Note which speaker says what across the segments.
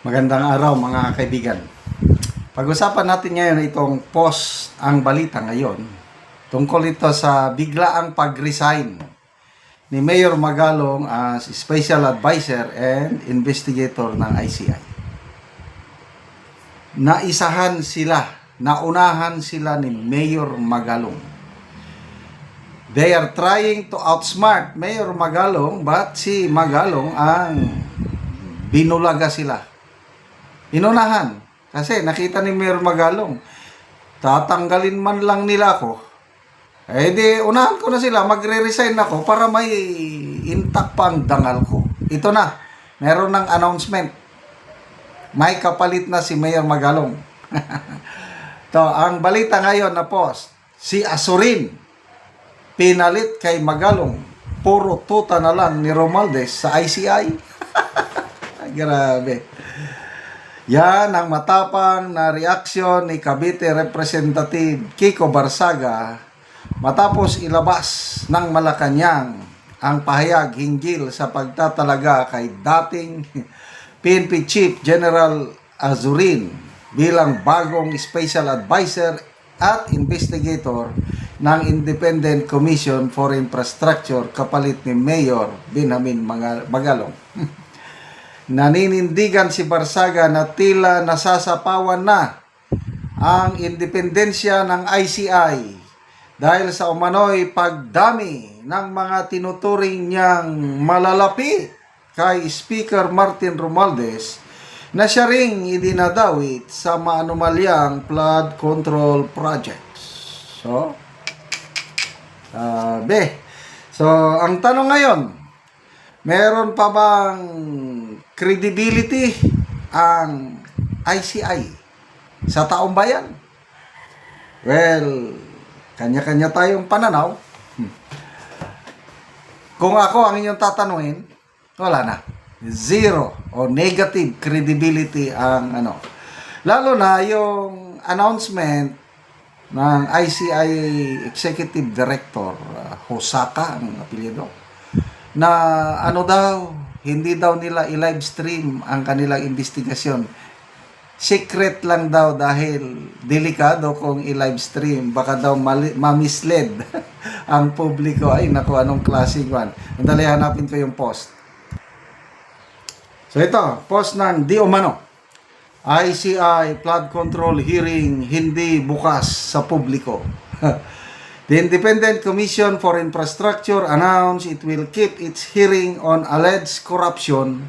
Speaker 1: Magandang araw mga kaibigan. Pag-usapan natin ngayon itong post ang balita ngayon tungkol ito sa biglaang pag-resign ni Mayor Magalong as Special Advisor and Investigator ng ICI. Naisahan sila, naunahan sila ni Mayor Magalong. They are trying to outsmart Mayor Magalong but si Magalong ang binulaga sila. Inunahan. Kasi nakita ni Mayor Magalong, tatanggalin man lang nila ako. Eh di, unahan ko na sila, magre-resign ako para may intact pa ang dangal ko. Ito na, meron ng announcement. May kapalit na si Mayor Magalong. to, ang balita ngayon na post, si Asurin, pinalit kay Magalong, puro tuta na lang ni Romaldes sa ICI. Grabe. Yan ang matapang na reaksyon ni Cavite Representative Kiko Barsaga matapos ilabas ng Malacanang ang pahayag hinggil sa pagtatalaga kay dating PNP Chief General Azurin bilang bagong Special Advisor at Investigator ng Independent Commission for Infrastructure kapalit ni Mayor Benjamin Maga- Magalong. Naninindigan si Barsaga na tila nasasapawan na ang independensya ng ICI dahil sa umano'y pagdami ng mga tinuturing niyang malalapi kay Speaker Martin Romualdez na siya ring idinadawit sa maanumalyang flood control projects. So, sabi. So, ang tanong ngayon, meron pa bang credibility ang ICI sa taong bayan? Well, kanya-kanya tayong pananaw. Hmm. Kung ako ang inyong tatanungin, wala na. Zero o negative credibility ang ano. Lalo na yung announcement ng ICI Executive Director uh, Hosaka ang apelyido na ano daw hindi daw nila i-live stream ang kanilang investigasyon. Secret lang daw dahil delikado kung i-live stream. Baka daw mali- mamislead ang publiko. Ay naku anong klaseng one andali hanapin ko yung post. So ito post ng Di Umano. ICI flood control hearing hindi bukas sa publiko. The Independent Commission for Infrastructure announced it will keep its hearing on alleged corruption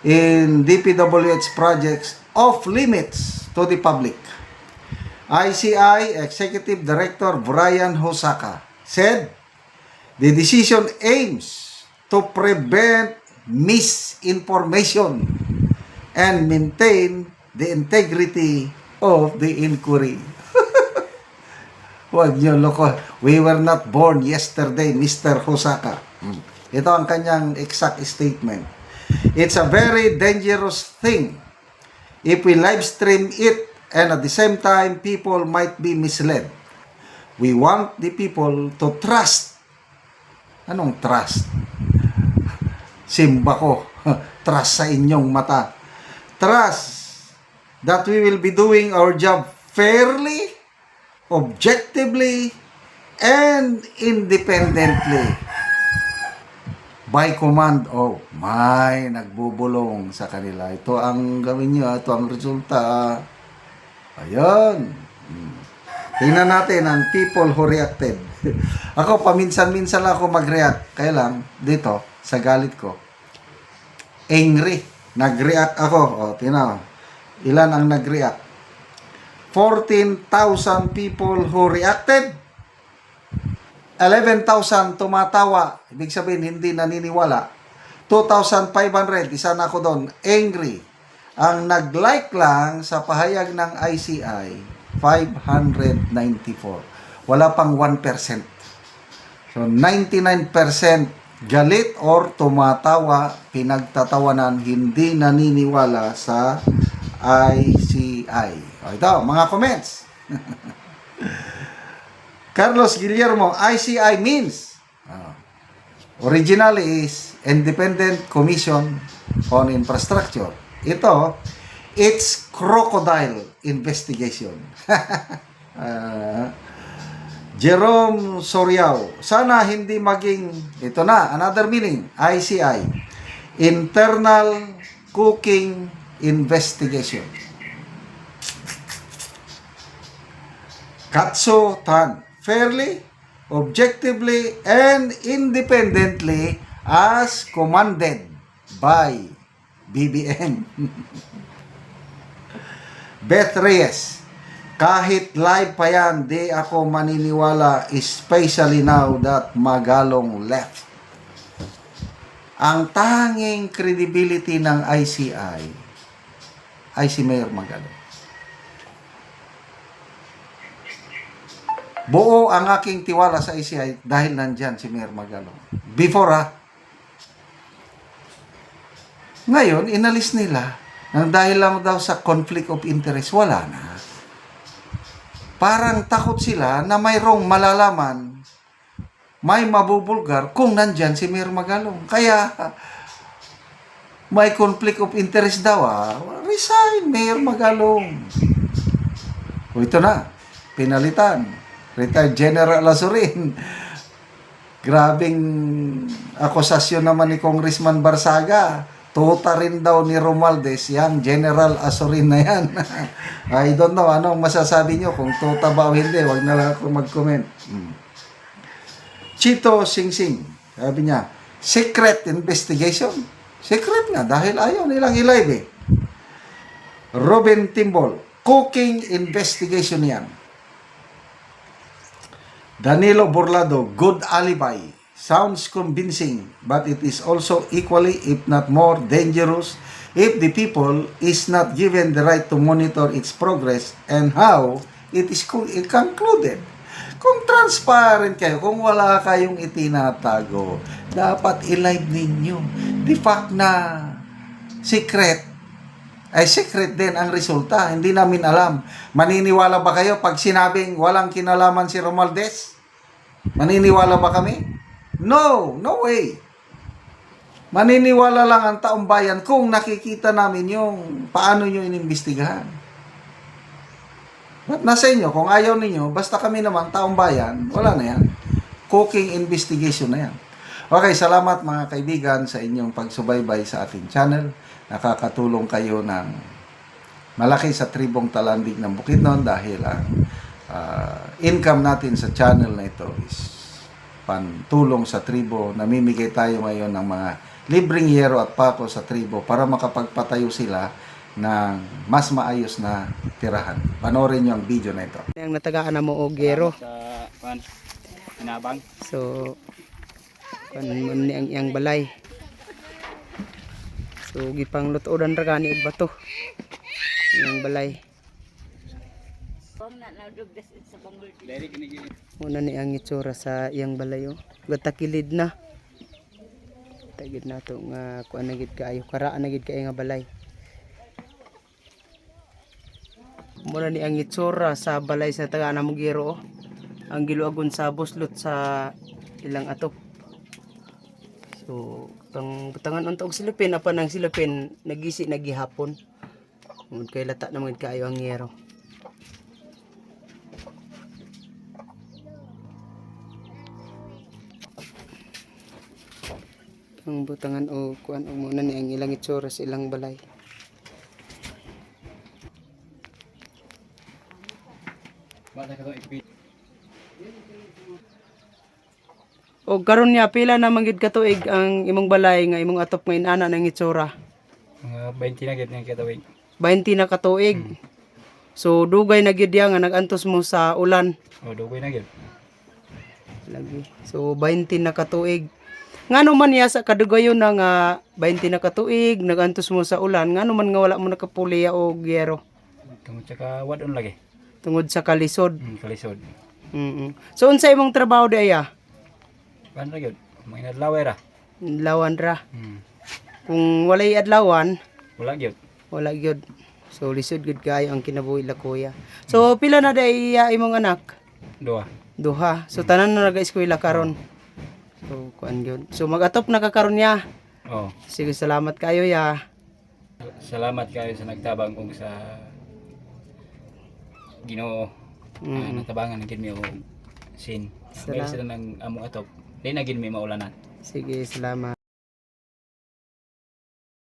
Speaker 1: in DPWH projects off limits to the public. ICI Executive Director Brian Hosaka said the decision aims to prevent misinformation and maintain the integrity of the inquiry. Huwag niyo loko. We were not born yesterday, Mr. Hosaka. Hmm. Ito ang kanyang exact statement. It's a very dangerous thing if we live stream it and at the same time people might be misled. We want the people to trust. Anong trust? Simba ko. trust sa inyong mata. Trust that we will be doing our job fairly, objectively, and independently. By command of may nagbubulong sa kanila. Ito ang gawin nyo, ito ang resulta. Ayan. Hmm. Tingnan natin ang people who reacted. ako, paminsan-minsan lang ako mag-react. Kaya lang, dito, sa galit ko, angry. Nag-react ako. O, tingnan. Ilan ang nag-react? 14,000 people who reacted. 11,000 tumatawa. Ibig sabihin, hindi naniniwala. 2,500, isa na ako doon, angry. Ang nag-like lang sa pahayag ng ICI, 594. Wala pang 1%. So, 99% galit or tumatawa, pinagtatawanan, hindi naniniwala sa ICI. O ito, mga comments. Carlos Guillermo, ICI means originally is Independent Commission on Infrastructure. Ito, it's crocodile investigation. Ah, Jerome Soriao, sana hindi maging, ito na, another meaning, ICI, Internal Cooking Investigation. Katso Tan, fairly, objectively, and independently as commanded by BBM. Beth Reyes, kahit live pa yan, di ako maniniwala, especially now that Magalong left. Ang tanging credibility ng ICI ay si Mayor Magalong. Buo ang aking tiwala sa ICI dahil nandyan si Mayor Magalong. Before ha, ngayon, inalis nila nang dahil lang daw sa conflict of interest, wala na. Parang takot sila na mayroong malalaman, may mabubulgar kung nandyan si Mayor Magalong. Kaya, may conflict of interest daw ah. Resign, Mayor Magalong. O ito na, pinalitan. Retired General Azurin. Grabing akusasyon naman ni Congressman Barsaga. Tuta rin daw ni Romualdez, yan, General Azurin na yan. I don't know, anong masasabi nyo kung tuta ba o hindi, wag na lang ako mag-comment. Hmm. Chito Singsing, sabi niya, secret investigation. Secret nga, dahil ayaw nilang i-live eh. Robin Timbol, cooking investigation yan. Danilo Burlado, good alibi. Sounds convincing, but it is also equally, if not more, dangerous if the people is not given the right to monitor its progress and how it is co- concluded. Kung transparent kayo, kung wala kayong itinatago, dapat i-live ninyo. The fact na secret, ay secret din ang resulta. Hindi namin alam. Maniniwala ba kayo pag sinabing walang kinalaman si Romualdez? Maniniwala ba kami? No, no way. Maniniwala lang ang taong bayan kung nakikita namin yung paano nyo inimbestigahan. But nasa inyo, kung ayaw ninyo, basta kami naman, taong bayan, wala na yan. Cooking investigation na yan. Okay, salamat mga kaibigan sa inyong pagsubaybay sa ating channel. Nakakatulong kayo ng malaki sa tribong talandig ng Bukidnon dahil ang ah, income natin sa channel na ito is pantulong sa tribo. Namimigay tayo ngayon ng mga libreng yero at pako sa tribo para makapagpatayo sila ng mas maayos na tirahan. Panoorin niyo ang video na ito.
Speaker 2: Ang natagaan na mo og gero.
Speaker 3: sa pan inabang
Speaker 2: So kan man ni ang iyang balay. So gipang lutodan ra gani og bato. Iyang balay. Muna ni ang itsura sa iyang balay oh. Gatakilid na. Tagid na to nga kuan na gid kaayo karaan na gid kaayo nga balay. Muna ni ang itsura sa balay sa taga na Mugiro oh. Ang giluagon sa buslot sa ilang atop. So, pang butangan unta og silupin apa nang silupin nagisi nagihapon. Mun kay lata na mga kaayo ang yero. ang butangan o kuan o muna ni ang ilang itsura sa ilang balay.
Speaker 3: Bata ka ipit
Speaker 2: O karon niya pila na manggid ka tuig ang imong balay nga imong atop nga inana ng itsura.
Speaker 3: mga 20 na gid nga kitawig
Speaker 2: 20 na ka tuig. So dugay na gid ya nga nagantos mo sa ulan.
Speaker 3: o dugoy na gid
Speaker 2: Lagi. So 20 na ka tuig. Ngano man niya sa kadugayon na nga 20 na ka tuig nagantos mo sa ulan ngano man nga wala mo nakapuliya o gyero
Speaker 3: tungod sa ka wadon lagi
Speaker 2: tungod sa kalisod.
Speaker 3: hmm, kalisod
Speaker 2: Mm So unsa imong trabaho di aya?
Speaker 3: ban ra gid mga inadlaw ra
Speaker 2: Lawan ra.
Speaker 3: hmm.
Speaker 2: Kung walay adlawan,
Speaker 3: wala gyud
Speaker 2: wala gyud. So lisod gud kayo ang kinabuhi la kuya. So pila na day iya imong anak?
Speaker 3: duha
Speaker 2: Duha. So tanan na naga-eskwela karon. So kuan gyud. So mag-atop na ka karon niya.
Speaker 3: oh
Speaker 2: Sige salamat kayo ya.
Speaker 3: Salamat kayo sa nagtabang kong sa Ginoo.
Speaker 2: Mm.
Speaker 3: Ah, natabangan na gid mi og sin.
Speaker 2: Salamat.
Speaker 3: Salamat sila ng among atop. Di na gid mi maulanan.
Speaker 2: Sige, salamat.